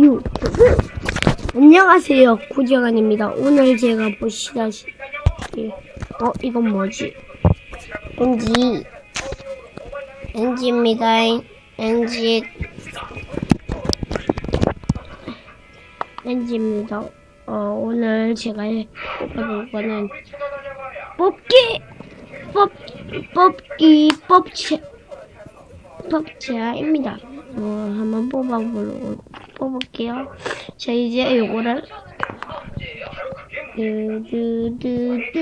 유튜브 안녕하세요 구정환입니다. 오늘 제가 보시다시피 어 이건 뭐지? 엔지. 엔지입니다. 엔지. 엔지입니다. 어 오늘 제가 뽑아볼 거는 뽑기! 뽑 뽑기 뽑채 뽑채입니다. 어, 한번 뽑아보러 뽑을게요. 자, 이제 요거를 두두두두두두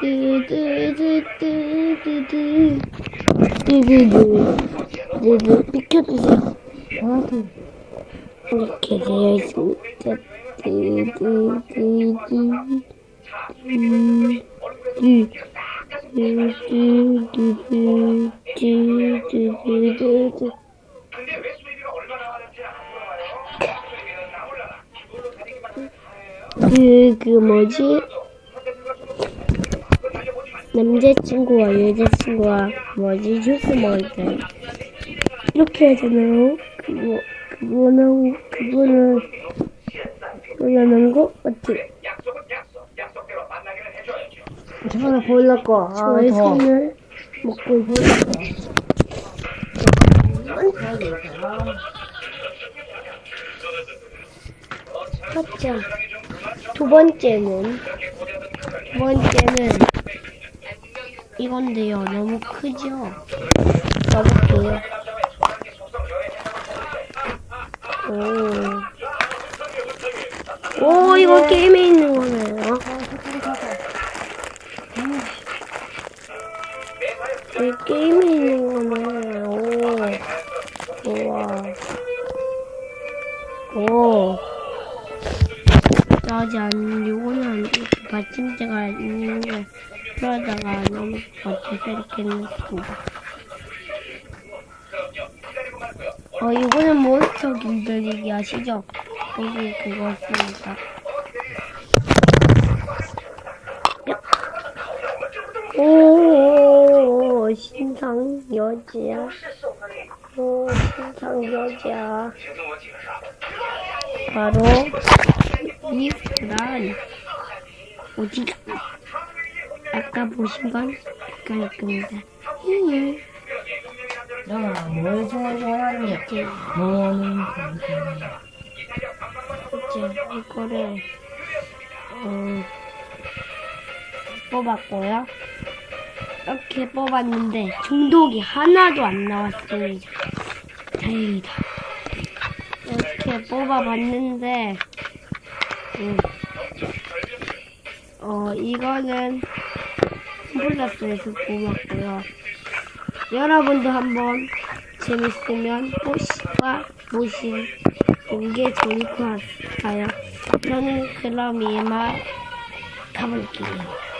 두두두두두두 두두두두두 비켜주세요. 이렇게 되어 있습니다. 두두두두 두두두두두두두두 그, 그 뭐지? 남자친구와 여자친구와 뭐지? 주스 먹을 때. 이렇게 하잖아요. 그거, 그거는, 그거는, 그거는 거 해줘야죠. 저번에 보일러 거. 아, 저의 더. 손을 먹고 있어요. 맞죠? 두 번째는, 두 번째는, 이건데요. 너무 크죠? 넣어볼게요. 오. 오, 이거 게임에 있는 거네요. 이 게임에 있는 거네. 오. 우와. 오. 짜잔. 요거는 이렇게 받침대가 있는 거. 그러다가 너무 받쳐서 이렇게 넣습니다. 어, 이거는 몬스터 길들이기 아시죠? 거기 그거 씁니다. 오, 신상 여자야. 오, 신상 여자. 바로 이 프란 오직 아까 보신 건 그럴 겁니다. 음, 야, 뭘 좋아하는 게 이제 너는 이제 이거를 어, 뽑았고요. 이렇게 뽑았는데 중독이 하나도 안 나왔습니다. 다행이다. 이렇게 뽑아봤는데 음, 어 이거는 플러스에서 뽑았고요. 여러분도 한번 재밌으면 보시과 보시는 게 좋을 것 같아요. 저는 그럼 이만 가볼게요.